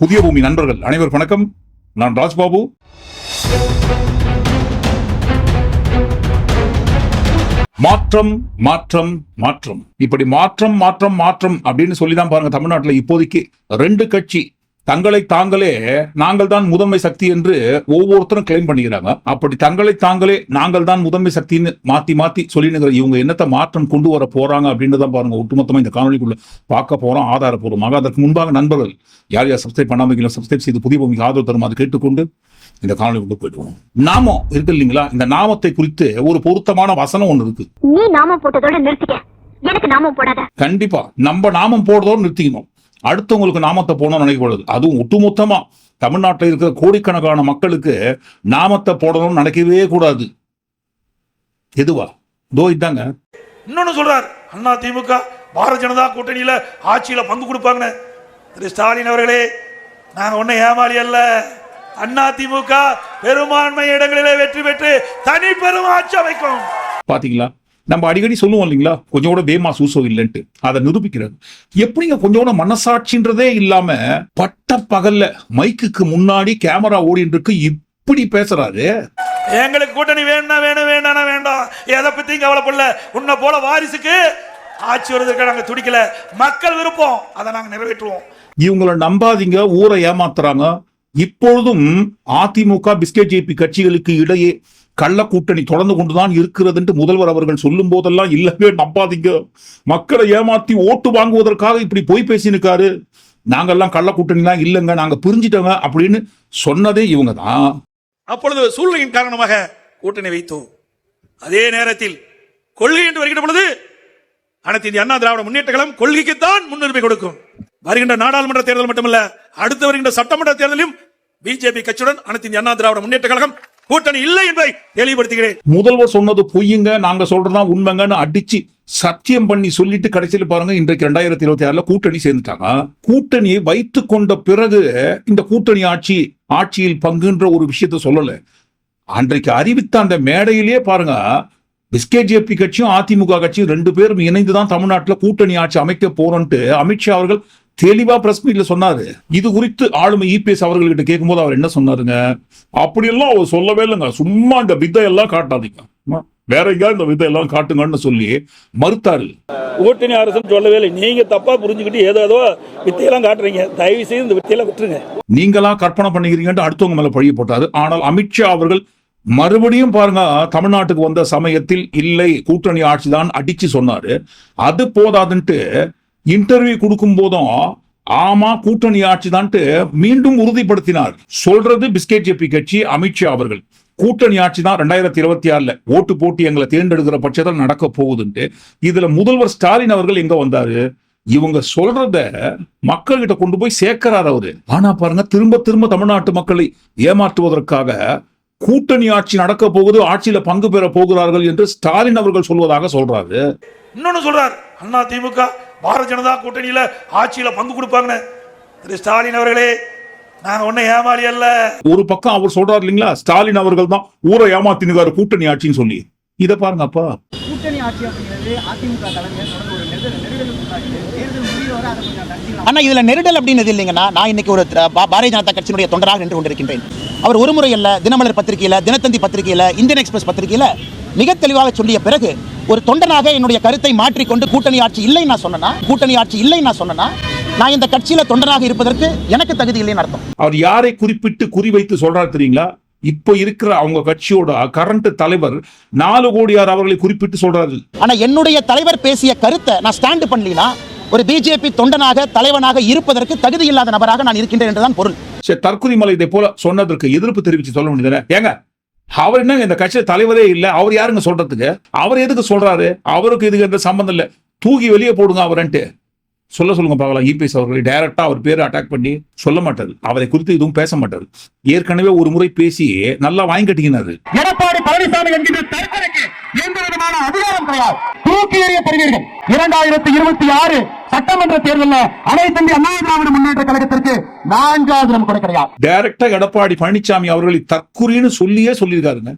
புதிய பூமி நண்பர்கள் அனைவரும் வணக்கம். நான் ராஜ்பாபு. மாற்றம் மாற்றம் மாற்றம். இப்படி மாற்றம் மாற்றம் மாற்றம் அப்படின்னு சொல்லி தான் பாருங்க தமிழ்நாட்டில் இப்போதைக்கு ரெண்டு கட்சி தங்களை தாங்களே நாங்கள் தான் முதன்மை சக்தி என்று ஒவ்வொருத்தரும் கிளைம் பண்ணிக்கிறாங்க. அப்படி தங்களை தாங்களே நாங்கள் தான் முதன்மை சக்தின்னு மாத்தி மாத்தி சொல்லினுங்கிற இவங்க என்னத்தை மாற்றம் கொண்டு வர போறாங்க அப்படின்னு தான் பாருங்க. ஒட்டுமொத்தமா இந்த காணொலிக்குள்ள பார்க்க போறோம். ஆதாரப்பூர்வமாக. அதற்கு முன்பாக நண்பர்கள் யார் யார் சப்ஸ்கிரைப் பண்ணாமல் சப்ஸ்கிரைப் செய்து புதிய பூமிக்கு ஆதரவு தரும் அது கேட்டுக்கொண்டு இந்த காணொலி கொண்டு போயிடுவோம். நாமம் இருக்கு இல்லைங்களா? இந்த நாமத்தை குறித்து ஒரு பொருத்தமான வசனம் ஒண்ணு இருக்கு. நீ நாமம் போட்டதோட நிறுத்திக்க. எனக்கு நாமம் போடாத. கண்டிப்பா. நம்ம நாமம் போடுறதோடு நிறுத்திக்கணும். அடுத்தவங்களுக்கு நாமத்தை போடணும்னு நினைக்கக்கூடாது அதுவும் ஒட்டுமொத்தமா தமிழ்நாட்டில் இருக்கிற கோடிக்கணக்கான மக்களுக்கு நாமத்தை போடணும்னு நினைக்கவே கூடாது. எதுவா? தோ இதாங்க. இன்னொன்னு சொல்றார். அண்ணா திமுக பாரதிய ஜனதா கூட்டணியில ஆட்சியில பங்கு கொடுப்பாங்கன்னு. திரு ஸ்டாலின் அவர்களே நாங்க ஒன்னும் ஏமாளி அல்ல. அண்ணா திமுக பெரும்பான்மை இடங்களிலே வெற்றி பெற்று தனி பெரும் ஆட்சி அமைக்கும். பாத்தீங்களா? நம்ம அடிக்கடி சொல்லுவோம் இல்லைங்களா? கொஞ்சம் கூட தேமா சூசோ இல்லைன்ட்டு. அதை நிரூபிக்கிறது. எப்படிங்க கொஞ்சம் கூட மனசாட்சின்றதே இல்லாம பட்ட பகல்ல மைக்குக்கு முன்னாடி கேமரா ஓடிட்டு இருக்கு இப்படி பேசுறாரு? எங்களுக்கு கூட்டணி வேணா வேணும் வேணானா வேண்டாம். எதை பத்தியும் கவலைப்படல. உன்னை போல வாரிசுக்கு ஆட்சி வருவதற்கு நாங்க துடிக்கல. மக்கள் விருப்பம். அதை நாங்க நிறைவேற்றுவோம். இவங்கள நம்பாதீங்க. ஊரை ஏமாத்துறாங்க. இப்பொழுதும் அதிமுக பிஸ்கெட் ஜேபி கட்சிகளுக்கு இடையே கள்ள கூட்டணி தொடர்ந்து கொண்டுதான் இருக்கிறது முதல்வர் அவர்கள் சொல்லும் போதெல்லாம் இல்லவே நம்பாதீங்க. மக்களை ஏமாத்தி ஓட்டு வாங்குவதற்காக இப்படி போய் பேசினுக்காரு. நாங்கெல்லாம் கள்ள கூட்டணிலாம் இல்லைங்க நாங்க பிரிஞ்சிட்டோங்க அப்படின்னு சொன்னதே இவங்க தான் அப்பொழுது சூழ்நிலையின் காரணமாக கூட்டணி வைத்தோம் அதே நேரத்தில் கொள்கை என்று வருகின்ற பொழுது அனைத்து இந்திய அண்ணா திராவிட முன்னேற்ற கழகம் கொள்கைக்குத்தான் முன்னுரிமை கொடுக்கும். வருகின்ற நாடாளுமன்ற தேர்தல் மட்டுமல்ல அடுத்து வருகின்ற சட்டமன்ற தேர்தலிலும் பிஜேபி கட்சியுடன் அனைத்து இந்திய அண்ணா திராவிட முன்னேற்ற கழகம் கூட்டணி இல்லை என்பதை தெளிவுபடுத்துகிறேன். முதல்வர் சொன்னது பொய்யுங்க நாங்க சொல்றதுதான் உண்மைங்கன்னு அடிச்சு சத்தியம் பண்ணி சொல்லிட்டு கடைசியில் பாருங்க இன்றைக்கு ரெண்டாயிரத்தி இருபத்தி ஆறுல கூட்டணி சேர்ந்துட்டாங்க. கூட்டணியை வைத்து கொண்ட பிறகு இந்த கூட்டணி ஆட்சி ஆட்சியில் பங்குன்ற ஒரு விஷயத்த சொல்லல. அன்றைக்கு அறிவித்த அந்த மேடையிலேயே பாருங்க பிஸ்கெட் ஜேபி கட்சியும் அதிமுக கட்சியும் ரெண்டு பேரும் இணைந்து தான் தமிழ்நாட்டில் கூட்டணி ஆட்சி அமைக்க போறோன்ட்டு அமித்ஷா அவர்கள் தெளிவா பிரஸ் மீட்ல சொன்னாரு. இது குறித்து ஆளுமை இபிஎஸ் அவர்கள்கிட்ட கேட்கும்போது அவர் என்ன சொன்னாருங்க? அப்படியெல்லாம் அவர் சொல்லவே இல்லைங்க. சும்மா இந்த வித்தையெல்லாம் காட்டாதீங்க. ஆமா, வேற எங்கேயாவது இந்த வித்தையெல்லாம் காட்டுங்கன்னு சொல்லி மறுத்தாரு. கூட்டணி அரசுன்னு சொல்லவே இல்லை. நீங்க தப்பா புரிஞ்சுக்கிட்டு ஏதோ ஏதோ வித்தையெல்லாம் காட்டுறீங்க. தயவு செய்து இந்த வித்தையெல்லாம் விட்டுருங்க. நீங்களா கற்பனை பண்ணிக்கிறீங்கன்ட்டு அடுத்தவங்க மேல பழிய போட்டாரு. ஆனால் அமித்ஷா அவர்கள் மறுபடியும் பாருங்க தமிழ்நாட்டுக்கு வந்த சமயத்தில் இல்லை கூட்டணி ஆட்சி தான் அடிச்சு சொன்னாரு. அது போதாதுன்ட்டு இன்டர்வியூ கொடுக்கும் போதும் ஆமா கூட்டணி ஆட்சி தான்ட்டு மீண்டும் உறுதிப்படுத்தினார். சொல்றது பிஸ்கெட் ஜேபி கட்சி அமித்ஷா அவர்கள். கூட்டணி ஆட்சி தான் ரெண்டாயிரத்தி இருபத்தி ஆறுல ஓட்டு போட்டு எங்களை தேர்ந்தெடுக்கிற பட்சத்தில் நடக்க போகுதுன்ட்டு இதுல முதல்வர் ஸ்டாலின் அவர்கள் எங்க வந்தாரு? இவங்க சொல்றத மக்கள்கிட்ட கொண்டு போய் சேர்க்கிறார் அவரு. ஆனா பாருங்க திரும்ப திரும்ப தமிழ்நாட்டு மக்களை ஏமாற்றுவதற்காக கூட்டணி ஆட்சி நடக்க போகுது ஆட்சியில பங்கு பெற போகிறார்கள் என்று ஸ்டாலின் அவர்கள் சொல்வதாக சொல்றாரு. இன்னொன்னு சொல்றாரு அண்ணா திமுக. பாரதிய ஜனதா கூட்டணியில ஆட்சியில பங்கு கொடுப்பாங்கன்னு. திரு ஸ்டாலின் அவர்களே நாங்க ஒன்னும் ஏமாளி அல்ல. ஒரு பக்கம் அவர் சொல்றாரு இல்லைங்களா? ஸ்டாலின் அவர்கள் தான் ஊரை ஏமாத்தினுக்காரு கூட்டணி ஆட்சின்னு சொல்லி. இத பாருங்க அப்பா. கூட்டணி ஆட்சி அப்படிங்கிறது அதிமுக தலைமையில் தொடர்ந்து ஒரு நெருடல் தேர்தல் முடிவு வரை அதை கொஞ்சம் தடுக்கலாம் ஆனா இதுல நெருடல் அப்படின்னது இல்லைங்கன்னா நான் இன்னைக்கு ஒரு பாரதிய ஜனதா கட்சியினுடைய தொண்டராக நின்று கொண்டிருக்கின்றேன். அவர் ஒரு முறை தினமலர் பத்திரிகையில தினத்தந்தி பத்திரிகையில இந்தியன் எக்ஸ்பிரஸ் பத்திரிகையில மிக தெளிவாக சொல்லிய பிறகு ஒரு தொண்டனாக என்னுடைய கருத்தை மாற்றிக்கொண்டு கூட்டணி ஆட்சி இல்லை நான் சொன்னனா? கூட்டணி ஆட்சி இல்லை நான் சொன்னனா? நான் இந்த கட்சியில தொண்டனாக இருப்பதற்கு எனக்கு தகுதி இல்லைன்னு அர்த்தம். அவர் யாரை குறிப்பிட்டு குறிவைத்து சொல்றாரு தெரியுங்களா? இப்ப இருக்கிற அவங்க கட்சியோட கரண்ட் தலைவர் நாலு கோடியார் அவர்களை குறிப்பிட்டு சொல்றாரு ஆனா என்னுடைய தலைவர் பேசிய கருத்தை நான் ஸ்டாண்ட் பண்ணலினா ஒரு பிஜேபி தொண்டனாக தலைவனாக இருப்பதற்கு தகுதி இல்லாத நபராக நான் இருக்கின்றேன் என்றுதான் பொருள். சரி தற்கொலை மலை இதை போல சொன்னதற்கு எதிர்ப்பு தெரிவிச்சு சொல்ல வேண்டியது ஏங்க அவர் என்னங்க இந்த கட்சியில தலைவரே இல்ல. அவர் யாருங்க சொல்றதுக்கு? அவர் எதுக்கு சொல்றாரு? அவருக்கு இதுக்கு எந்த சம்பந்தம் இல்ல. தூக்கி வெளியே போடுங்க அவரன்ட்டு. சொல்ல சொல்லுங்க பார்க்கலாம் இபிஎஸ் அவர்களை டைரக்டா அவர் பேரை அட்டாக் பண்ணி சொல்ல மாட்டாரு. அவரை குறித்து எதுவும் பேச மாட்டாரு. ஏற்கனவே ஒரு முறை பேசி நல்லா வாங்கி கட்டிக்கினாரு. எடப்பாடி பழனிசாமி என்கின்ற தற்கொலைக்கு எந்த விதமான அதிகாரம் கிடையாது. தூக்கி எறியப்படுவீர்கள். இரண்டாயிரத்தி இருபத்தி ஆறு சட்டமன்ற தேர்தலில் அனைத்து இந்திய அண்ணா திராவிட முன்னேற்ற கழகத்திற்கு நான்காவது நம் கூட கிடையாது டைரக்டா எடப்பாடி பழனிசாமி அவர்களை தற்குறின்னு சொல்லியே சொல்லியிருக்காருங்க.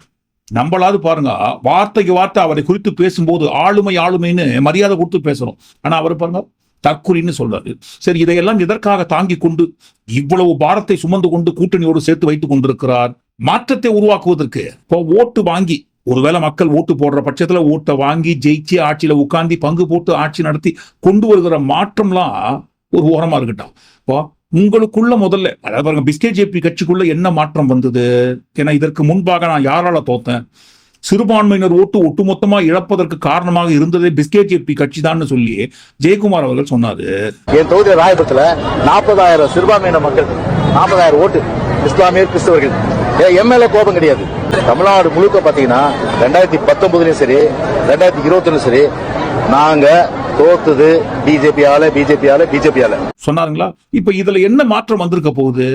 நம்மளாவது பாருங்க. வார்த்தைக்கு வார்த்தை அவரை குறித்து பேசும்போது ஆளுமை ஆளுமைன்னு மரியாதை கொடுத்து பேசுறோம் ஆனா அவர் பாருங்க தற்குறின்னு சொல்றாரு. சரி இதையெல்லாம் எதற்காக தாங்கி கொண்டு இவ்வளவு பாரத்தை சுமந்து கொண்டு கூட்டணியோடு சேர்த்து வைத்துக் கொண்டிருக்கிறார்? மாற்றத்தை உருவாக்குவதற்கு இப்போ ஓட்டு வாங்கி ஒருவேளை மக்கள் ஓட்டு போடுற பட்சத்துல ஓட்டை வாங்கி ஜெயிச்சு ஆட்சியில உட்காந்து பங்கு போட்டு ஆட்சி நடத்தி கொண்டு வருகிற மாற்றம்லாம் ஒரு ஓரமா இருக்கட்டும். இப்போ உங்களுக்குள்ள முதல்ல அதாவது பாருங்க பிஸ்கெட் ஜேபி கட்சிக்குள்ள என்ன மாற்றம் வந்தது? ஏன்னா இதற்கு முன்பாக நான் யாரால தோத்தேன்? சிறுபான்மையினர் ஓட்டு ஒட்டுமொத்தமா இழப்பதற்கு காரணமாக இருந்ததே பிஸ்கெட் ஜேபி கட்சி தான் சொல்லி ஜெயக்குமார் அவர்கள் சொன்னாரு. என் தொகுதி ராயபுரத்துல நாற்பதாயிரம் சிறுபான்மையின மக்கள் நாற்பதாயிரம் ஓட்டு இஸ்லாமியர் கிறிஸ்தவர்கள். எம்எல்ஏ கோபம் கிடையாது. தமிழ்நாடு முழுக்க பாத்தீங்கன்னா ரெண்டாயிரத்தி பத்தொன்பதுலயும் சரி ரெண்டாயிரத்தி இருபத்திலும் சரி நாங்க தோத்துது பிஜேபியால பிஜேபியால பிஜேபியால. சொன்னாருங்களா? இப்ப இதுல என்ன மாற்றம் வந்திருக்க போகுது?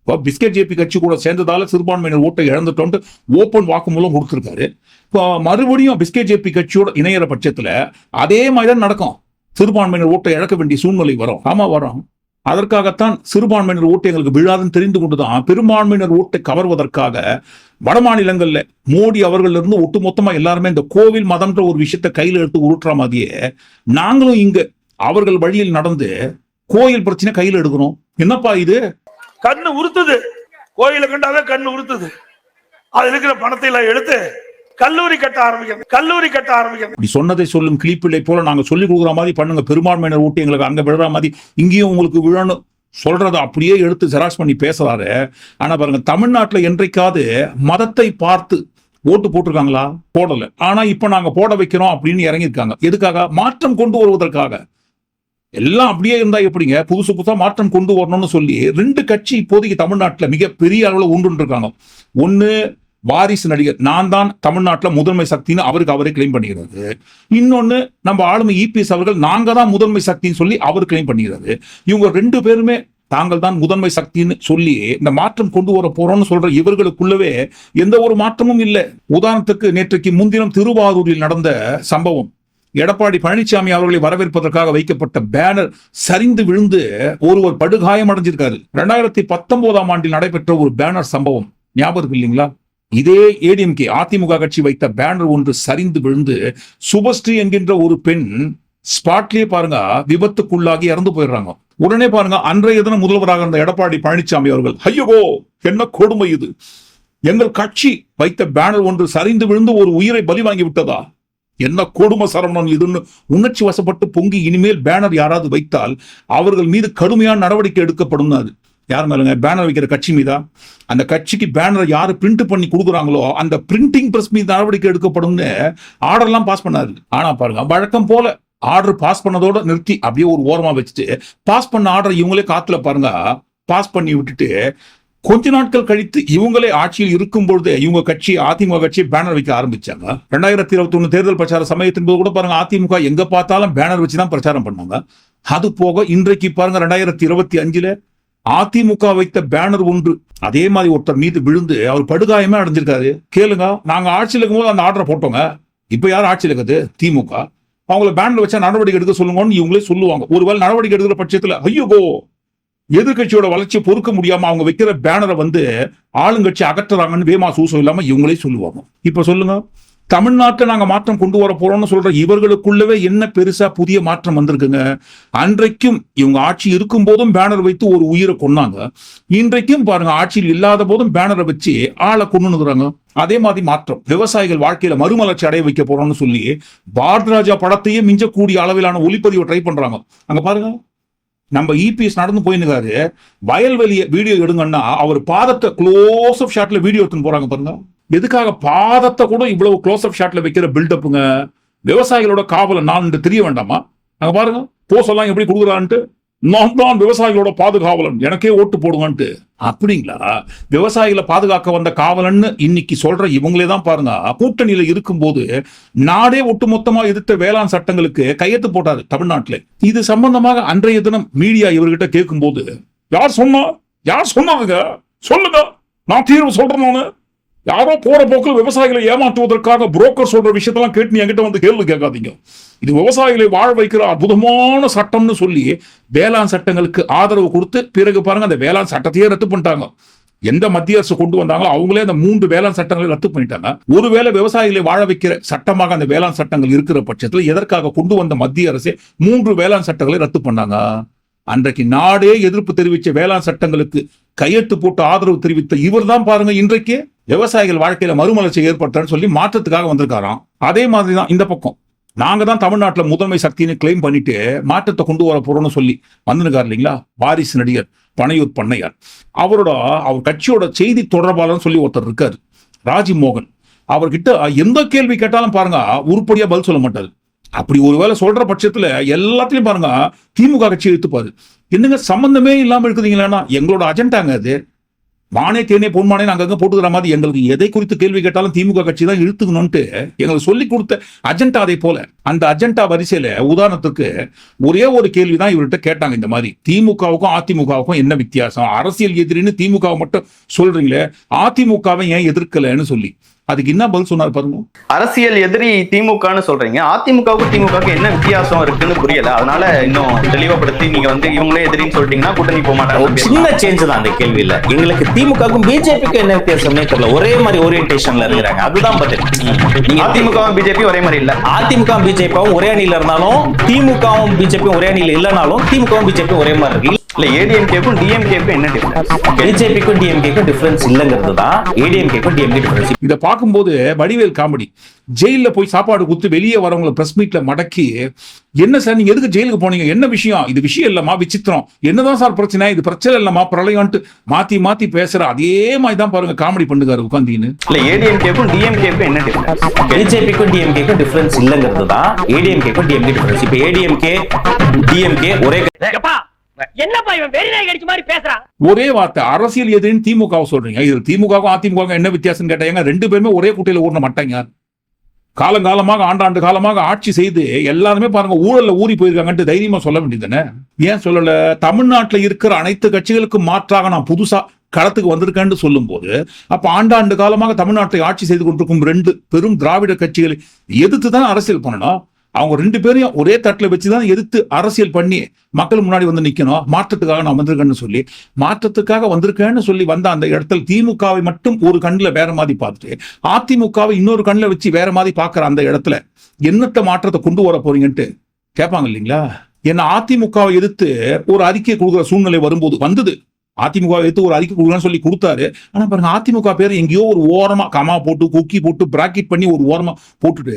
இப்போ பிஸ்கெட் ஜேபி கட்சி கூட சேர்ந்ததால சிறுபான்மையினர் ஓட்டை இழந்துட்டோன்ட்டு ஓப்பன் வாக்குமூலம் கொடுத்துருக்காரு. இப்போ மறுபடியும் பிஸ்கெட் ஜேபி கட்சியோட இணையிற பட்சத்தில் அதே மாதிரி தான் நடக்கும். சிறுபான்மையினர் ஓட்டை இழக்க வேண்டிய சூழ்நிலை வரும். ஆமா வரும். அதற்காகத்தான் சிறுபான்மையினர் ஓட்டு எங்களுக்கு விழாதுன்னு தெரிந்து கொண்டுதான் பெரும்பான்மையினர் ஓட்டை கவர்வதற்காக வட மாநிலங்கள்ல மோடி அவர்கள் இருந்து ஒட்டுமொத்தமா எல்லாருமே இந்த கோவில் மதம்ன்ற ஒரு விஷயத்தை கையில எடுத்து உருட்டுற மாதிரியே நாங்களும் இங்க அவர்கள் வழியில் நடந்து கோயில் பிரச்சனை கையில எடுக்கணும். என்னப்பா இது? கண்ணு உறுத்துது. கோயிலை கண்டாவே கண்ணு உறுத்துது. அது இருக்கிற பணத்தை எல்லாம் எடுத்து கல்லூரி கட்ட ஆரம்பிக்கிறது கல்லூரி கட்ட ஆரம்பிக்கிறது இப்படி சொன்னதை சொல்லும் கிளிப்பிள்ளை போல நாங்க சொல்லி கொடுக்குற மாதிரி பண்ணுங்க. பெரும்பான்மையினர் ஊட்டி எங்களுக்கு அங்க விழுற மாதிரி இங்கேயும் உங்களுக்கு விழணும் சொல்றத அப்படியே எடுத்து ஜெராக்ஸ் பண்ணி பேசுறாரு. ஆனா பாருங்க தமிழ்நாட்டில் என்றைக்காவது மதத்தை பார்த்து ஓட்டு போட்டிருக்காங்களா? போடல. ஆனா இப்ப நாங்க போட வைக்கிறோம் அப்படின்னு இறங்கியிருக்காங்க. எதுக்காக? மாற்றம் கொண்டு வருவதற்காக. எல்லாம் அப்படியே இருந்தா எப்படிங்க? புதுசு புதுசா மாற்றம் கொண்டு வரணும்னு சொல்லி ரெண்டு கட்சி இப்போதைக்கு தமிழ்நாட்டில் மிக பெரிய அளவுல இருக்காங்க ஒன்று வாரிசு நடிகர். நான் தான் தமிழ்நாட்டில் முதன்மை சக்தின்னு அவருக்கு அவரே கிளைம் பண்ணிக்கிறது. இன்னொன்று நம்ம ஆளுமை இபிஎஸ் அவர்கள் நாங்கள் தான் முதன்மை சக்தின்னு சொல்லி அவர் கிளைம் பண்ணிக்கிறது. இவங்க ரெண்டு பேருமே தாங்கள் தான் முதன்மை சக்தின்னு சொல்லி இந்த மாற்றம் கொண்டு வர போறோம்னு சொல்ற இவர்களுக்குள்ளவே எந்த ஒரு மாற்றமும் இல்லை. உதாரணத்துக்கு நேற்றைக்கு முன்தினம் திருவாரூரில் நடந்த சம்பவம். எடப்பாடி பழனிசாமி அவர்களை வரவேற்பதற்காக வைக்கப்பட்ட பேனர் சரிந்து விழுந்து ஒருவர் படுகாயம் அடைஞ்சிருக்காரு ரெண்டாயிரத்தி பத்தொன்பதாம் ஆண்டில் நடைபெற்ற ஒரு பேனர் சம்பவம். ஞாபகம் இல்லைங்களா இதே ஏடிஎம்கே அதிமுக கட்சி வைத்த பேனர் ஒன்று சரிந்து விழுந்து சுபஸ்ரீ என்கின்ற ஒரு பெண் ஸ்பாட்லயே பாருங்க விபத்துக்குள்ளாகி இறந்து போயிடுறாங்க. உடனே பாருங்க அன்றைய தினம் முதல்வராக இருந்த எடப்பாடி பழனிசாமி அவர்கள் ஐயோ என்ன கொடுமை இது? எங்கள் கட்சி வைத்த பேனர் ஒன்று சரிந்து விழுந்து ஒரு உயிரை பலி வாங்கி விட்டதா? என்ன கொடுமை சரவணன் இதுன்னு உணர்ச்சி வசப்பட்டு பொங்கி இனிமேல் பேனர் யாராவது வைத்தால் அவர்கள் மீது கடுமையான நடவடிக்கை எடுக்கப்படும் அது. யார் மேலுங்க? பேனர் வைக்கிற கட்சி மீதா? அந்த கட்சிக்கு பேனர் யார் பிரிண்ட் பண்ணி கொடுக்குறாங்களோ அந்த பிரிண்டிங் பிரஸ் மீது நடவடிக்கை எடுக்கப்படும்னு ஆர்டர்லாம் பாஸ் பண்ணாரு. ஆனா பாருங்க வழக்கம் போல ஆர்டர் பாஸ் பண்ணதோட நிறுத்தி அப்படியே ஒரு ஓரமா வச்சுட்டு பாஸ் பண்ண ஆர்டர் இவங்களே காத்துல பாருங்க பாஸ் பண்ணி விட்டுட்டு கொஞ்ச நாட்கள் கழித்து இவங்களே ஆட்சியில் இருக்கும் பொழுது இவங்க கட்சி அதிமுக கட்சி பேனர் வைக்க ஆரம்பிச்சாங்க. ரெண்டாயிரத்தி இருபத்தி ஒன்று தேர்தல் பிரச்சார சமயத்தின் போது கூட பாருங்க அதிமுக எங்க பார்த்தாலும் பேனர் வச்சு தான் பிரச்சாரம் பண்ணாங்க அது போக இன்றைக்கு பாருங்க ரெண்டாயிரத்தி இருபத்தி அஞ்சுல அதிமுக வைத்த பேனர் ஒன்று. அதே மாதிரி ஒருத்தர் மீது விழுந்து அவர் படுகாயமே அடைஞ்சிருக்காரு கேளுங்க நாங்க ஆட்சியில் இருக்கும்போது அந்த ஆர்டரை போட்டோங்க. இப்ப யார் ஆட்சியில் இருக்குது? திமுக. அவங்கள பேனர் வச்சா நடவடிக்கை எடுக்க சொல்லுங்கன்னு இவங்களே சொல்லுவாங்க. ஒருவேளை நடவடிக்கை எடுக்கிற பட்சத்துல ஐயோ எதிர்கட்சியோட வளர்ச்சியை பொறுக்க முடியாம அவங்க வைக்கிற பேனரை வந்து ஆளுங்கட்சி அகற்றுறாங்கன்னு வேமா சூசம் இல்லாம இவங்களே சொல்லுவாங்க. இப்ப சொல்லுங்க. தமிழ்நாட்டில் நாங்கள் மாற்றம் கொண்டு வர போறோம்னு சொல்ற இவர்களுக்குள்ளவே என்ன பெருசா புதிய மாற்றம் வந்திருக்குங்க? அன்றைக்கும் இவங்க ஆட்சி இருக்கும் போதும் பேனர் வைத்து ஒரு உயிரை கொன்னாங்க. இன்றைக்கும் பாருங்க ஆட்சியில் இல்லாத போதும் பேனரை வச்சு ஆளை கொண்டுனுக்குறாங்க அதே மாதிரி மாற்றம். விவசாயிகள் வாழ்க்கையில மறுமலர்ச்சி அடைய வைக்க போறோம்னு சொல்லி பாரத் ராஜா படத்தையே மிஞ்சக்கூடிய அளவிலான ஒளிப்பதிவை ட்ரை பண்றாங்க. அங்க பாருங்க. நம்ம இபிஎஸ் நடந்து போயின்னுக்காரு. வயல்வெளியை வீடியோ எடுங்கன்னா அவர் பாதத்தை க்ளோஸ் அப் ஷாட்ல வீடியோ எடுத்துன்னு போறாங்க பாருங்க. எதுக்காக பாதத்தை கூட இவ்வளவு க்ளோஸ் அப் ஷாட்ல வைக்கிற பில்டப்புங்க விவசாயிகளோட காவலை நான் தெரிய வேண்டாமா? அங்க பாருங்க போஸ் எல்லாம் எப்படி கொடுக்குறான்ட்டு? நான் தான் விவசாயிகளோட பாதுகாவலன் எனக்கே ஓட்டு போடுவான்ட்டு அப்படிங்களா? விவசாயிகளை பாதுகாக்க வந்த காவலன்னு இன்னைக்கு சொல்ற இவங்களே தான் பாருங்க. கூட்டணியில இருக்கும்போது நாடே ஒட்டுமொத்தமா எதிர்த்த வேளாண் சட்டங்களுக்கு கையெழுத்து போட்டாரு தமிழ்நாட்டில். இது சம்பந்தமாக அன்றைய தினம் மீடியா இவர்கிட்ட கேட்கும்போது யார் சொன்னா? யார் சொன்னதுங்க சொல்லுங்க. நான் தீர்வு சொல்றேன் யாரோ போற போக்கில் விவசாயிகளை ஏமாற்றுவதற்காக புரோக்கர் சொல்ற விஷயத்தெல்லாம் கேட்டு நீ என்கிட்ட வந்து கேள்வி கேட்காதீங்க. இது விவசாயிகளை வாழ வைக்கிற அற்புதமான சட்டம்னு சொல்லி வேளாண் சட்டங்களுக்கு ஆதரவு கொடுத்து பிறகு பாருங்க அந்த வேளாண் சட்டத்தையே ரத்து பண்ணிட்டாங்க. எந்த மத்திய அரசு கொண்டு வந்தாங்களோ அவங்களே அந்த மூன்று வேளாண் சட்டங்களை ரத்து பண்ணிட்டாங்க. ஒருவேளை விவசாயிகளை வாழ வைக்கிற சட்டமாக அந்த வேளாண் சட்டங்கள் இருக்கிற பட்சத்தில் எதற்காக கொண்டு வந்த மத்திய அரசே மூன்று வேளாண் சட்டங்களை ரத்து பண்ணாங்க? அன்றைக்கு நாடே எதிர்ப்பு தெரிவித்த வேளாண் சட்டங்களுக்கு கையெழுத்து போட்டு ஆதரவு தெரிவித்த இவர் தான் பாருங்க இன்றைக்கு விவசாயிகள் வாழ்க்கையில மறுமலர்ச்சி ஏற்படுத்தான்னு சொல்லி மாற்றத்துக்காக வந்திருக்காராம். அதே மாதிரி தான் இந்த பக்கம். நாங்க தான் தமிழ்நாட்டில் முதன்மை சக்தின்னு கிளைம் பண்ணிட்டு மாற்றத்தை கொண்டு வர போறோம்னு சொல்லி வந்திருக்காரு இல்லைங்களா? வாரிசு நடிகர் பனையூர் பண்ணையார். அவரோட அவர் கட்சியோட செய்தி தொடர்பாளர்னு சொல்லி ஒருத்தர் இருக்காரு. ராஜி மோகன் அவர்கிட்ட எந்த கேள்வி கேட்டாலும் பாருங்க உருப்படியா பதில் சொல்ல மாட்டாரு. அப்படி ஒருவேளை சொல்ற பட்சத்துல எல்லாத்திலையும் பாருங்க திமுக கட்சி இழுத்துப்பாரு. என்னங்க சம்பந்தமே இல்லாம இருக்குதுங்களா எங்களோட அஜெண்டாங்க அது. வானே தேனே பொன்மானே அங்கங்க போட்டுக்கிற மாதிரி எங்களுக்கு எதை குறித்து கேள்வி கேட்டாலும் திமுக கட்சி தான் இழுத்துக்கணும்ட்டு எங்களுக்கு சொல்லி கொடுத்த அஜெண்டா அதை போல. அந்த அஜெண்டா வரிசையில உதாரணத்துக்கு ஒரே ஒரு கேள்வி தான் இவர்கிட்ட கேட்டாங்க இந்த மாதிரி. திமுகவுக்கும் அதிமுகவுக்கும் என்ன வித்தியாசம்? அரசியல் எதிரின்னு திமுக மட்டும் சொல்றீங்களே அதிமுகவை ஏன் எதிர்க்கலைன்னு சொல்லி. அதுக்கு என்ன பதில் சொன்னார் பாருங்க. அரசியல் எதிரி திமுகன்னு சொல்றீங்க. அதிமுகவுக்கும் திமுகவுக்கும் என்ன வித்தியாசம் இருக்குன்னு புரியல. அதனால இன்னும் தெளிவுபடுத்தி நீங்க வந்து இவங்களே எதிரின்னு சொல்லிட்டீங்கன்னா கூட்டணி போக ஒரு மாட்டாங்க சின்ன சேஞ்ச் தான் அந்த கேள்வியில. எங்களுக்கு திமுகவுக்கும் பிஜேபிக்கும் என்ன வித்தியாசம்னே தெரியல. ஒரே மாதிரி ஓரியன்டேஷன்ல இருக்கிறாங்க. அதுதான் பதில் நீங்க அதிமுகவும் பிஜேபி ஒரே மாதிரி இல்ல. அதிமுக பிஜேபியும் ஒரே அணியில இருந்தாலும் திமுகவும் பிஜேபியும் ஒரே அணியில இல்லைனாலும் திமுகவும் பிஜேபியும் ஒரே மாதிரி இருக்கு. இல்ல ஏடிஎம்கேக்கும் டிஎம்கேக்கும் என்ன டிஃபரன்ஸ் பிஜேபிக்கும் டிஎம்கேக்கும் டிஃபரன்ஸ் இல்லைங்கிறது தான் ஏடிஎம்கேக்கும் டிஎம்கே டிஃபரன்ஸ் இதை பார்க்கும்போது வடிவேல் காமெடி ஜெயில்ல போய் சாப்பாடு கொடுத்து வெளியே வரவங்களை பிரஸ் மீட்ல மடக்கி என்ன சார் நீங்க எதுக்கு ஜெயிலுக்கு போனீங்க என்ன விஷயம் இது விஷயம் இல்லம்மா விசித்திரம் என்னதான் சார் பிரச்சனை இது பிரச்சனை இல்லம்மா பிரளயம்ட்டு மாத்தி மாத்தி பேசுற அதே மாதிரி தான் பாருங்க காமெடி பண்ணுகாரு உட்காந்தின்னு இல்ல ஏடிஎம்கேக்கும் டிஎம்கேக்கும் என்ன டிஃபரன்ஸ் பிஜேபிக்கும் டிஎம்கேக்கும் டிஃபரன்ஸ் இல்லைங்கிறது தான் ஏடிஎம்கேக்கும் டிஎம்கே டிஃபரன்ஸ் இப்போ ஏடிஎம்கே டிஎம்கே ஒரே என்னப்பா இவன் வெறிநாய் கடிச்ச மாதிரி பேசுறான் ஒரே வார்த்தை அரசியல் எதிரின்னு திமுக சொல்றீங்க. இது திமுகவுக்கும் அதிமுக என்ன வித்தியாசம் கேட்டாங்க ரெண்டு பேருமே ஒரே குட்டையில ஊர்ன மாட்டாங்க. காலங்காலமாக ஆண்டாண்டு காலமாக ஆட்சி செய்து எல்லாருமே பாருங்க ஊழல்ல ஊறி போயிருக்காங்கன்ட்டு தைரியமா சொல்ல வேண்டியதுதானே? ஏன் சொல்லல? தமிழ்நாட்டுல இருக்கிற அனைத்து கட்சிகளுக்கும் மாற்றாக நான் புதுசா களத்துக்கு வந்திருக்கேன்னு சொல்லும்போது அப்ப ஆண்டாண்டு காலமாக தமிழ்நாட்டை ஆட்சி செய்து கொண்டிருக்கும் ரெண்டு பெரும் திராவிட கட்சிகளை எதிர்த்து தான் அரசியல் பண்ணணும்? அவங்க ரெண்டு பேரையும் ஒரே தட்டில் வச்சு தான் எதிர்த்து அரசியல் பண்ணி மக்கள் முன்னாடி வந்து நிற்கணும் மாற்றத்துக்காக நான் வந்திருக்கேன்னு சொல்லி மாற்றத்துக்காக வந்திருக்கேன்னு சொல்லி வந்த அந்த இடத்துல திமுகவை மட்டும் ஒரு கண்ணில் வேற மாதிரி பார்த்துட்டு அதிமுகவை இன்னொரு கண்ணில் வச்சு வேற மாதிரி பார்க்குற அந்த இடத்துல என்னத்த மாற்றத்தை கொண்டு வர போறீங்கன்ட்டு கேட்பாங்க இல்லைங்களா? என்ன அதிமுகவை எதிர்த்து ஒரு அறிக்கை கொடுக்குற சூழ்நிலை வரும்போது வந்தது. அதிமுக எடுத்து ஒரு அறிக்கை கொடுக்கலாம்னு சொல்லி கொடுத்தாரு. ஆனா பாருங்க அதிமுக பேர் எங்கேயோ ஒரு ஓரமா கமா போட்டு குக்கி போட்டு பிராக்கெட் பண்ணி ஒரு ஓரமா போட்டுட்டு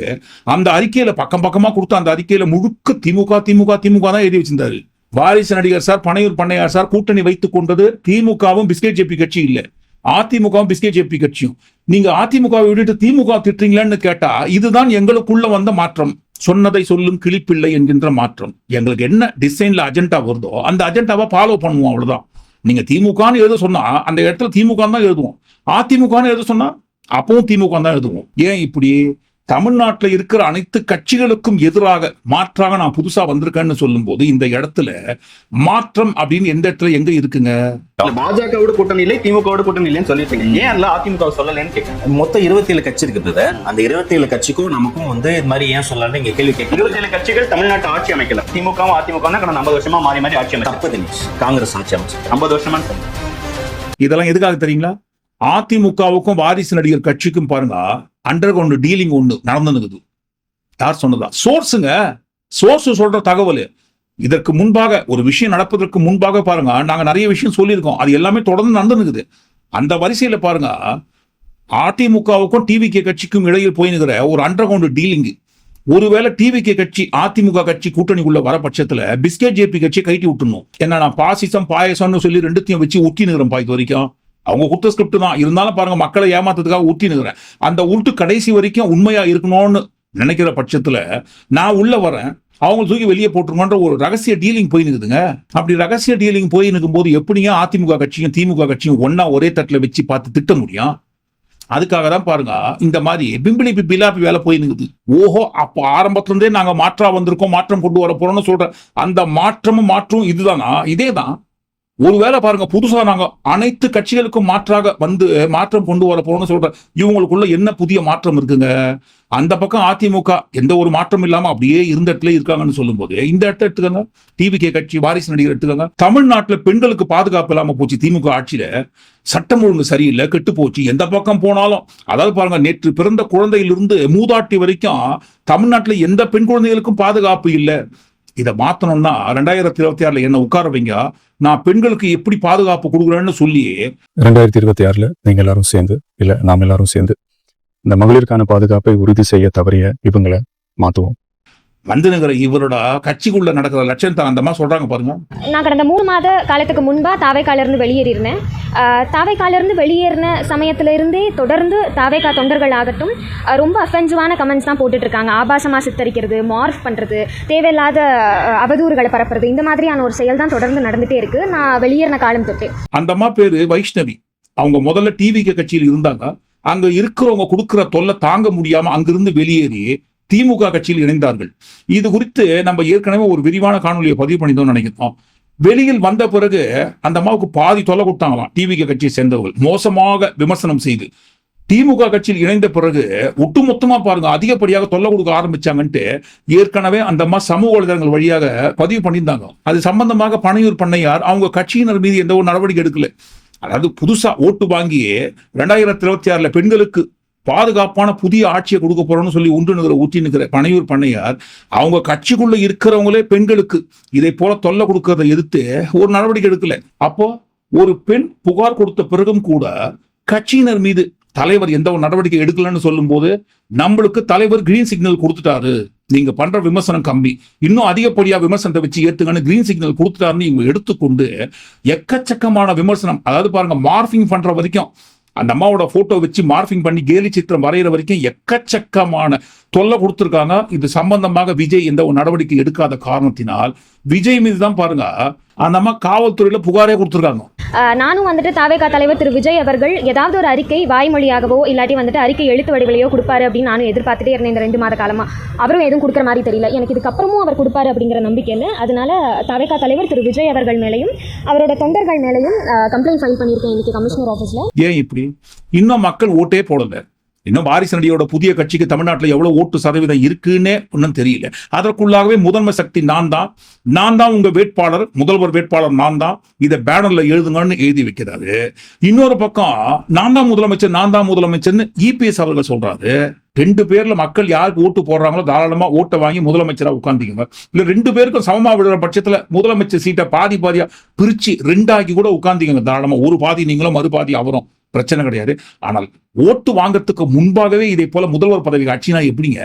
அந்த அறிக்கையில பக்கம் பக்கமா கொடுத்த அந்த அறிக்கையில முழுக்க திமுக திமுக திமுக தான் எழுதி வச்சிருந்தாரு. வாரிசு நடிகர் சார் பனையூர் பண்ணையார் சார் கூட்டணி வைத்துக் கொண்டது திமுகவும் பிஸ்கெட் ஜேபி கட்சி இல்லை. அதிமுகவும் பிஸ்கெட் ஜேபி கட்சியும். நீங்க அதிமுகவை விட்டுட்டு திமுக திட்டுறீங்களான்னு கேட்டா இதுதான் எங்களுக்குள்ள வந்த மாற்றம். சொன்னதை சொல்லும் கிழிப்பில்லை என்கின்ற மாற்றம். எங்களுக்கு என்ன டிசைன்ல அஜெண்டா வருதோ அந்த அஜெண்டாவை ஃபாலோ பண்ணுவோம் அவ்வளவுதான். நீங்க திமுகன்னு எழுத சொன்னா அந்த இடத்துல திமுக தான் எழுதுவோம். அதிமுகன்னு எழுத சொன்னா அப்பவும் திமுக தான் எழுதுவோம். ஏன் இப்படி? தமிழ்நாட்டுல இருக்கிற அனைத்து கட்சிகளுக்கும் எதிராக மாற்றாக நான் புதுசா வந்திருக்கேன்னு சொல்லும்போது இந்த இடத்துல மாற்றம் அப்படின்னு எந்த இடத்துல எங்க இருக்குங்க? பாஜகவோட கூட்டணி இல்லை திமுகவோட கூட்டணி இல்லைன்னு சொல்லிருக்கீங்க ஏன் இல்ல அதிமுக சொல்லலன்னு கேட்கறேன் மொத்தம் இருபத்தி ஏழு கட்சி இருக்குது அந்த இருபத்தி ஏழு கட்சிக்கும் நமக்கும் வந்து இது மாதிரி ஏன் சொல்லலாம்னு இங்க கேள்வி கேட்க இருபத்தி ஏழு கட்சிகள் தமிழ்நாட்டு ஆட்சி அமைக்கல. திமுகவும் அதிமுக கடந்த ஐம்பது வருஷமா மாறி மாறி ஆட்சி அமைச்சு. தப்பு தினேஷ். காங்கிரஸ் ஆட்சி அமைச்சு. ஐம்பது வருஷமா இதெல்லாம் எதுக்காக தெரியுங்களா? அதிமுகவுக்கும் வாரிசு நடிகர் கட்சிக்கும் பாருங்க அண்டர் கிரவுண்ட் டீலிங் ஒன்று நடந்துனுக்குது. யார் சொன்னதா? சோர்ஸுங்க சோர்ஸ் சொல்ற தகவல். இதற்கு முன்பாக ஒரு விஷயம் நடப்பதற்கு முன்பாக பாருங்க. நாங்க நிறைய விஷயம் சொல்லியிருக்கோம். அது எல்லாமே தொடர்ந்து நடந்துனுக்குது. அந்த வரிசையில பாருங்க அதிமுகவுக்கும் டிவிகே கட்சிக்கும் இடையில் போயினுக்கிற ஒரு அண்டர் கிரவுண்ட் டீலிங் ஒருவேளை டிவிகே கட்சி அதிமுக கட்சி கூட்டணிக்குள்ள வர பட்சத்துல பிஸ்கெட் ஜேபி கட்சியை கைட்டி விட்டுணும் என்ன நான் பாசிசம் பாயசம்னு சொல்லி ரெண்டுத்தையும் வச்சு ஒட்டி நிற்கிறேன் பா இது வரைக்கும். அவங்க கொடுத்த ஸ்கிரிப்ட் தான். இருந்தாலும் பாருங்க மக்களை ஏமாத்துறதுக்காக ஊட்டி அந்த உருட்டு கடைசி வரைக்கும் உண்மையா இருக்கணும்னு நினைக்கிற பட்சத்துல நான் உள்ள வரேன். அவங்க தூக்கி வெளியே போட்டுருமான்ற ஒரு ரகசிய டீலிங் போய் நிற்குதுங்க அப்படி ரகசிய டீலிங் போய் நிற்கும் போது எப்படிங்க அதிமுக கட்சியும் திமுக கட்சியும் ஒன்னா ஒரே தட்டில் வச்சு பார்த்து திட்ட முடியும்? அதுக்காக தான் பாருங்க இந்த மாதிரி பிம்பிளி பிலாப்பி வேலை போய் நிற்குது ஓஹோ அப்போ ஆரம்பத்துலேருந்தே நாங்கள் மாற்றா வந்திருக்கோம் மாற்றம் கொண்டு வர போறோம்னு சொல்ற அந்த மாற்றமும் மாற்றும் இதுதானா? இதே தான் ஒருவேளை பாருங்க புதுசா நாங்க அனைத்து கட்சிகளுக்கும் மாற்றாக வந்து மாற்றம் கொண்டு வர போறோம்னு சொல்ற இவங்களுக்குள்ள என்ன புதிய மாற்றம் இருக்குங்க? அந்த பக்கம் அதிமுக எந்த ஒரு மாற்றம் இல்லாம அப்படியே இருந்த இடத்துல இருக்காங்கன்னு சொல்லும் போது இந்த இடத்த எடுத்துக்கோங்க. டிவிகே கட்சி வாரிசு நடிகர் எடுத்துக்கோங்க. தமிழ்நாட்டுல பெண்களுக்கு பாதுகாப்பு இல்லாம போச்சு திமுக ஆட்சியில. சட்டம் ஒழுங்கு சரியில்லை கெட்டு போச்சு. எந்த பக்கம் போனாலும் அதாவது பாருங்க நேற்று பிறந்த குழந்தையிலிருந்து மூதாட்டி வரைக்கும் தமிழ்நாட்டுல எந்த பெண் குழந்தைகளுக்கும் பாதுகாப்பு இல்லை. இதை மாத்தணும்னா ரெண்டாயிரத்தி இருபத்தி ஆறுல என்ன உட்கார வைங்க நான் பெண்களுக்கு எப்படி பாதுகாப்பு கொடுக்குறேன்னு சொல்லி ரெண்டாயிரத்தி இருபத்தி ஆறுல நீங்க எல்லாரும் சேர்ந்து இல்ல நாம் எல்லாரும் சேர்ந்து இந்த மகளிருக்கான பாதுகாப்பை உறுதி செய்ய தவறிய இவங்களை மாத்துவோம். வந்துனுங்கிற இவரோட கட்சிக்குள்ள நடக்கிற லட்சணத்தை அந்த மாதிரி சொல்றாங்க பாருங்க. நான் கடந்த மூணு மாத காலத்துக்கு முன்பா தாவைக்காலிருந்து வெளியேறியிருந்தேன். தாவைக்காலிருந்து வெளியேறின சமயத்துல இருந்தே தொடர்ந்து தாவைக்கா தொண்டர்கள் ஆகட்டும் ரொம்ப அஃபென்சிவான கமெண்ட்ஸ் தான் போட்டுட்டு இருக்காங்க ஆபாசமா சித்தரிக்கிறது மார்ஃப் பண்றது தேவையில்லாத அவதூறுகளை பரப்புறது இந்த மாதிரியான ஒரு செயல் தான் தொடர்ந்து நடந்துட்டே இருக்கு. நான் வெளியேறின காலம் தொட்டு. அந்த அம்மா பேரு வைஷ்ணவி. அவங்க முதல்ல டிவிகே கட்சியில் இருந்தாங்க. அங்க இருக்கிறவங்க கொடுக்கிற தொல்லை தாங்க முடியாம அங்கிருந்து வெளியேறி திமுக கட்சியில் இணைந்தார்கள். இது குறித்து நம்ம ஏற்கனவே ஒரு விரிவான காணொலியை பதிவு பண்ணியிருந்தோம்னு நினைக்கிறோம். வெளியில் வந்த பிறகு அந்த அம்மாவுக்கு பாதி தொலை கொடுத்தாங்களாம் டிவிகே கட்சியை சேர்ந்தவர்கள். மோசமாக விமர்சனம் செய்து. திமுக கட்சியில் இணைந்த பிறகு ஒட்டுமொத்தமா பாருங்க அதிகப்படியாக தொல்லை கொடுக்க ஆரம்பிச்சாங்கன்ட்டு ஏற்கனவே அந்த அம்மா சமூக வலைதளங்கள் வழியாக பதிவு பண்ணியிருந்தாங்க. அது சம்பந்தமாக பனையூர் பண்ணையார் அவங்க கட்சியினர் மீது எந்த ஒரு நடவடிக்கை எடுக்கல. அதாவது புதுசா ஓட்டு வாங்கி ரெண்டாயிரத்தி இருபத்தி ஆறுல பெண்களுக்கு பாதுகாப்பான புதிய ஆட்சியை கொடுக்க போறோம்னு சொல்லி ஒன்று நிற்கிற ஊற்றி நிற்கிற பனையூர் பண்ணையார் அவங்க கட்சிக்குள்ள இருக்கிறவங்களே பெண்களுக்கு இதை போல தொல்லை கொடுக்கறதை எதிர்த்து ஒரு நடவடிக்கை எடுக்கல. அப்போ ஒரு பெண் புகார் கொடுத்த பிறகும் கூட கட்சியினர் மீது தலைவர் எந்த ஒரு நடவடிக்கை எடுக்கலன்னு சொல்லும்போது நம்மளுக்கு தலைவர் கிரீன் சிக்னல் கொடுத்துட்டாரு நீங்க பண்ற விமர்சனம் கம்மி. இன்னும் அதிகப்படியா விமர்சனத்தை வச்சு ஏத்துங்கன்னு கிரீன் சிக்னல் கொடுத்துட்டாருன்னு இவங்க எடுத்துக்கொண்டு எக்கச்சக்கமான விமர்சனம் அதாவது பாருங்க மார்பிங் பண்ற வரைக்கும் அந்த அம்மாவோட போட்டோ வச்சு மார்பிங் பண்ணி கேலி சித்திரம் வரைகிற வரைக்கும் எக்கச்சக்கமான தொல்லை கொடுத்துருக்காங்க. இது சம்பந்தமாக விஜய் எந்த ஒரு நடவடிக்கை எடுக்காத காரணத்தினால் விஜய் மீது தான் பாருங்க. அந்த அம்மா காவல்துறையில புகாரே கொடுத்துருக்காங்க. நானும் வந்துட்டு தாவேகா தலைவர் திரு விஜய் அவர்கள் ஏதாவது ஒரு அறிக்கை வாய்மொழியாகவோ இல்லாட்டி வந்துட்டு அறிக்கை எழுத்து வடிவிலையோ கொடுப்பாரு அப்படின்னு நானும் எதிர்பார்த்துட்டே இருந்தேன் இந்த ரெண்டு மாத காலமா. அவரும் எதுவும் கொடுக்குற மாதிரி தெரியல. எனக்கு இதுக்கப்புறமும் அவர் கொடுப்பாரு அப்படிங்கிற நம்பிக்கை இல்லை. அதனால தாவேகா தலைவர் திரு விஜய் அவர்கள் மேலையும் அவரோட தொண்டர்கள் மேலையும் கம்ப்ளைண்ட் ஃபைல் பண்ணியிருக்கேன் இன்னைக்கு கமிஷனர் ஆஃபீஸ்ல ஏன் இப்படி? இன்னும் மக்கள் ஓட்டே போடல. இன்னும் வாரிசு நடியோட புதிய கட்சிக்கு தமிழ்நாட்டில் எவ்வளவு ஓட்டு சதவீதம் இருக்குன்னே ஒன்றும் தெரியல. அதற்குள்ளாகவே முதன்மை சக்தி நான் தான். நான் தான் உங்க வேட்பாளர் முதல்வர் வேட்பாளர் நான் தான். இதை பேனர்ல எழுதுங்கன்னு எழுதி வைக்கிறாரு. இன்னொரு பக்கம் நான் தான் முதலமைச்சர் நான் தான் முதலமைச்சர்னு இபிஎஸ் அவர்கள் சொல்றாரு. ரெண்டு பேர்ல மக்கள் யாருக்கு ஓட்டு போடுறாங்களோ தாராளமா ஓட்டை வாங்கி முதலமைச்சரா உட்காந்துக்கோங்க இல்ல ரெண்டு பேருக்கும் சமமா விடுற பட்சத்துல முதலமைச்சர் சீட்டை பாதி பாதியா பிரிச்சு ரெண்டாக்கி கூட உட்காந்துக்கங்க தாராளமா ஒரு பாதி நீங்களும் மறுபாதி அவரும். பிரச்சனை கிடையாது. ஆனால் ஓட்டு வாங்கறதுக்கு முன்பாகவே இதை போல முதல்வர் பதவி ஆட்சினா எப்படிங்க?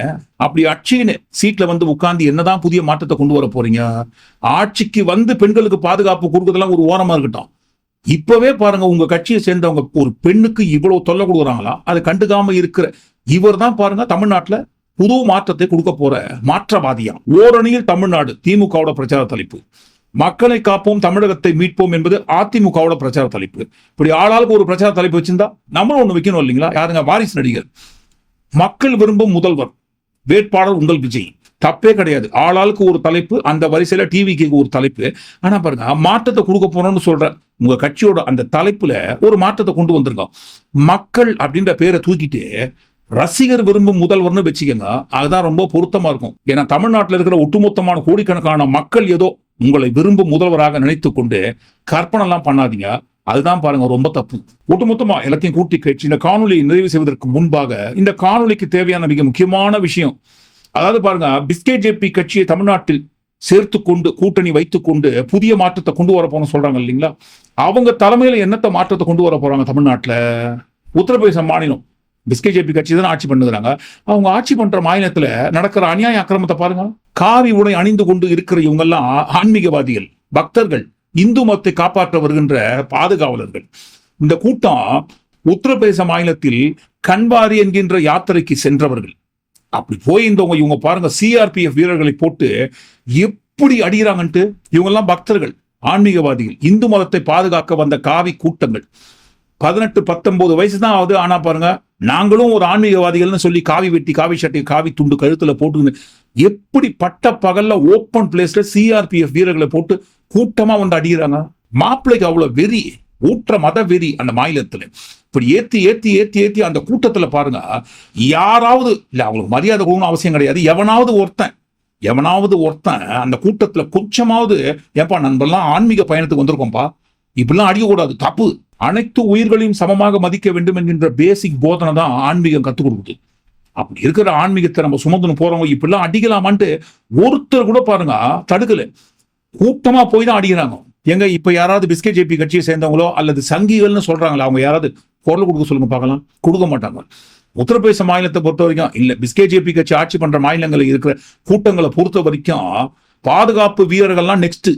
அப்படி ஆட்சின்னு சீட்ல வந்து உட்கார்ந்து என்னதான் புதிய மாற்றத்தை கொண்டு வர போறீங்க? ஆட்சிக்கு வந்து பெண்களுக்கு பாதுகாப்பு கொடுக்கறதெல்லாம் ஒரு ஓரமா இருக்கட்டும். இப்பவே பாருங்க உங்க கட்சியை சேர்ந்தவங்க ஒரு பெண்ணுக்கு இவ்வளவு தொல்லை கொடுக்குறாங்களா? அதை கண்டுக்காம இருக்கிற இவர் தான் பாருங்க தமிழ்நாட்டுல புது மாற்றத்தை கொடுக்க போற மாற்றவாதியா? ஓரணியில் தமிழ்நாடு திமுகவோட பிரச்சார தலைப்பு. மக்களை காப்போம் தமிழகத்தை மீட்போம் என்பது அதிமுகவோட பிரச்சார தலைப்பு. இப்படி ஆளாளுக்கு ஒரு பிரச்சார தலைப்பு வச்சிருந்தா நம்மளும் ஒன்று வைக்கணும் இல்லைங்களா? யாருங்க? வாரிசு நடிகர். மக்கள் விரும்பும் முதல்வர் வேட்பாளர் உங்கள் விஜய். தப்பே கிடையாது. ஆளாளுக்கு ஒரு தலைப்பு அந்த வரிசையில டிவிக்கு ஒரு தலைப்பு. ஆனா பாருங்க மாற்றத்தை கொடுக்க போறோம்னு சொல்ற உங்க கட்சியோட அந்த தலைப்புல ஒரு மாற்றத்தை கொண்டு வந்திருக்கோம். மக்கள் அப்படின்ற பேரை தூக்கிட்டு ரசிகர் விரும்பும் முதல்வர்னு வச்சுக்கோங்க அதுதான் ரொம்ப பொருத்தமா இருக்கும். ஏன்னா தமிழ்நாட்டில் இருக்கிற ஒட்டுமொத்தமான கோடிக்கணக்கான மக்கள் ஏதோ உங்களை விரும்பும் முதல்வராக நினைத்து கொண்டு கற்பனை எல்லாம் பண்ணாதீங்க. அதுதான் பாருங்க ரொம்ப தப்பு. ஒட்டுமொத்தமா எல்லாத்தையும் கூட்டி கட்சி இந்த காணொலியை நிறைவு செய்வதற்கு முன்பாக இந்த காணொலிக்கு தேவையான மிக முக்கியமான விஷயம். அதாவது பாருங்க பிஸ்கே ஜேபி கட்சியை தமிழ்நாட்டில் சேர்த்து கொண்டு கூட்டணி வைத்துக் கொண்டு புதிய மாற்றத்தை கொண்டு வர போறோம்னு சொல்றாங்க இல்லைங்களா? அவங்க தலைமையில என்னத்த மாற்றத்தை கொண்டு வர போறாங்க தமிழ்நாட்டுல? உத்தரப்பிரதேச மாநிலம். பிஸ்கெட் ஜேபி கட்சி தான் ஆட்சி பண்ணுறாங்க அவங்க ஆட்சி பண்ற மாநிலத்தில் நடக்கிற அநியாய அக்கிரமத்தை பாருங்க. காவி உடை அணிந்து கொண்டு இருக்கிற இவங்கெல்லாம் ஆன்மீகவாதிகள் பக்தர்கள் இந்து மதத்தை காப்பாற்ற வருகின்ற பாதுகாவலர்கள். இந்த கூட்டம் உத்தரப்பிரதேச மாநிலத்தில் கண்பாரி என்கின்ற யாத்திரைக்கு சென்றவர்கள். அப்படி போயிருந்தவங்க இவங்க பாருங்க சிஆர்பிஎஃப் வீரர்களை போட்டு எப்படி அடிகிறாங்கன்ட்டு இவங்கெல்லாம் பக்தர்கள் ஆன்மீகவாதிகள் இந்து மதத்தை பாதுகாக்க வந்த காவி கூட்டங்கள். பதினெட்டு பத்தொன்பது வயசு தான் ஆகுது. ஆனா பாருங்க நாங்களும் ஒரு ஆன்மீகவாதிகள்னு சொல்லி காவி வெட்டி காவி சட்டை காவி துண்டு கழுத்துல போட்டு எப்படி பட்ட பகல்ல ஓப்பன் பிளேஸ்ல சிஆர்பிஎஃப் வீரர்களை போட்டு கூட்டமா வந்து அடிக்கிறாங்க? மாப்பிள்ளைக்கு அவ்வளவு வெறி ஊற்ற மத வெறி அந்த மாநிலத்துல. இப்படி ஏத்தி ஏத்தி ஏத்தி ஏத்தி அந்த கூட்டத்துல பாருங்க யாராவது இல்ல அவங்களுக்கு மரியாதை கொடுக்கணும் அவசியம் கிடையாது. எவனாவது ஒருத்தன் எவனாவது ஒருத்தன் அந்த கூட்டத்துல கொஞ்சமாவது ஏப்பா நண்பர்லாம் ஆன்மீக பயணத்துக்கு வந்திருக்கோம்ப்பா. இப்படிலாம் அடிக்கக்கூடாது தப்பு. அனைத்து உயிர்களையும் சமமாக மதிக்க வேண்டும் என்கின்ற பேசிக் போதனை தான் ஆன்மீகம் கற்றுக் கொடுக்குது. அப்படி இருக்கிற ஆன்மீகத்தை நம்ம சுமந்துன்னு போறவங்க இப்படிலாம் அடிக்கலாமான்ட்டு ஒருத்தர் கூட பாருங்க தடுக்கல. கூட்டமா போய் தான் அடிக்கிறாங்க. எங்க இப்ப யாராவது பிஸ்கெட் ஜேபி கட்சியை சேர்ந்தவங்களோ அல்லது சங்கிகள்னு சொல்றாங்களா அவங்க யாராவது குரல் கொடுக்க சொல்லுங்க பார்க்கலாம். கொடுக்க மாட்டாங்க. உத்தரப்பிரதேச மாநிலத்தை பொறுத்த வரைக்கும் இல்ல பிஸ்கெட் ஜேபி கட்சி ஆட்சி பண்ற மாநிலங்களில் இருக்கிற கூட்டங்களை பொறுத்த வரைக்கும் பாதுகாப்பு வீரர்கள்லாம் நெக்ஸ்ட்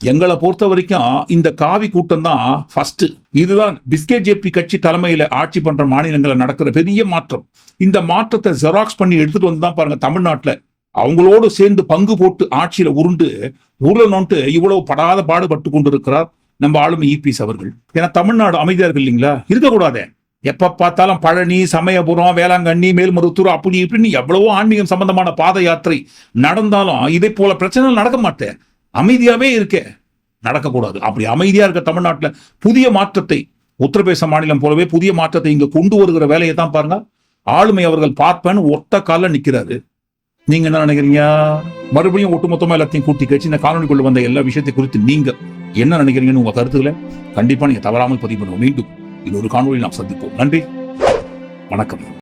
எங்களை பொறுத்த வரைக்கும் இந்த காவி கூட்டம் தான் ஃபர்ஸ்ட் இதுதான் பிஸ்கே ஜேபி கட்சி தலைமையில ஆட்சி பண்ற மாநிலங்களில் நடக்கிற பெரிய மாற்றம். இந்த மாற்றத்தை ஜெராக்ஸ் பண்ணி எடுத்துட்டு வந்து தான் பாருங்க தமிழ்நாட்டில். அவங்களோடு சேர்ந்து பங்கு போட்டு ஆட்சியில உருண்டு உருளணும்ட்டு இவ்வளவு படாத பாடுபட்டு கொண்டிருக்கிறார் நம்ம ஆளுமை இபிஎஸ் அவர்கள். ஏன்னா தமிழ்நாடு அமைதியா இருக்கு இல்லைங்களா? இருக்கக்கூடாதே. எப்ப பார்த்தாலும் பழனி சமயபுரம் வேளாங்கண்ணி மேல்மருத்தூர் அப்படி இப்படின்னு எவ்வளவோ ஆன்மீகம் சம்பந்தமான பாத யாத்திரை நடந்தாலும் இதே போல பிரச்சனைகள் நடக்க மாட்டேன். அமைதியாகவே இருக்கே. நடக்கக்கூடாது. அப்படி அமைதியாக இருக்க தமிழ்நாட்டில் புதிய மாற்றத்தை உத்தரப்பிரதேச மாநிலம் போலவே புதிய மாற்றத்தை இங்கே கொண்டு வருகிற வேலையை தான் பாருங்க. ஆளுமை அவர்கள் பார்ப்பேன்னு ஒத்த கால நிற்கிறாரு நீங்க என்ன நினைக்கிறீங்க? மறுபடியும் ஒட்டுமொத்தமா எல்லாத்தையும் கூட்டி கழிச்சு இந்த காணொலிக்குள்ள வந்த எல்லா விஷயத்தை குறித்து நீங்க என்ன நினைக்கிறீங்கன்னு உங்க கருத்துக்களை கண்டிப்பா நீங்க தவறாமல் பதிவு பண்ணுவோம் மீண்டும் இன்னொரு காணொலி நாம் சந்திப்போம். நன்றி. வணக்கம்.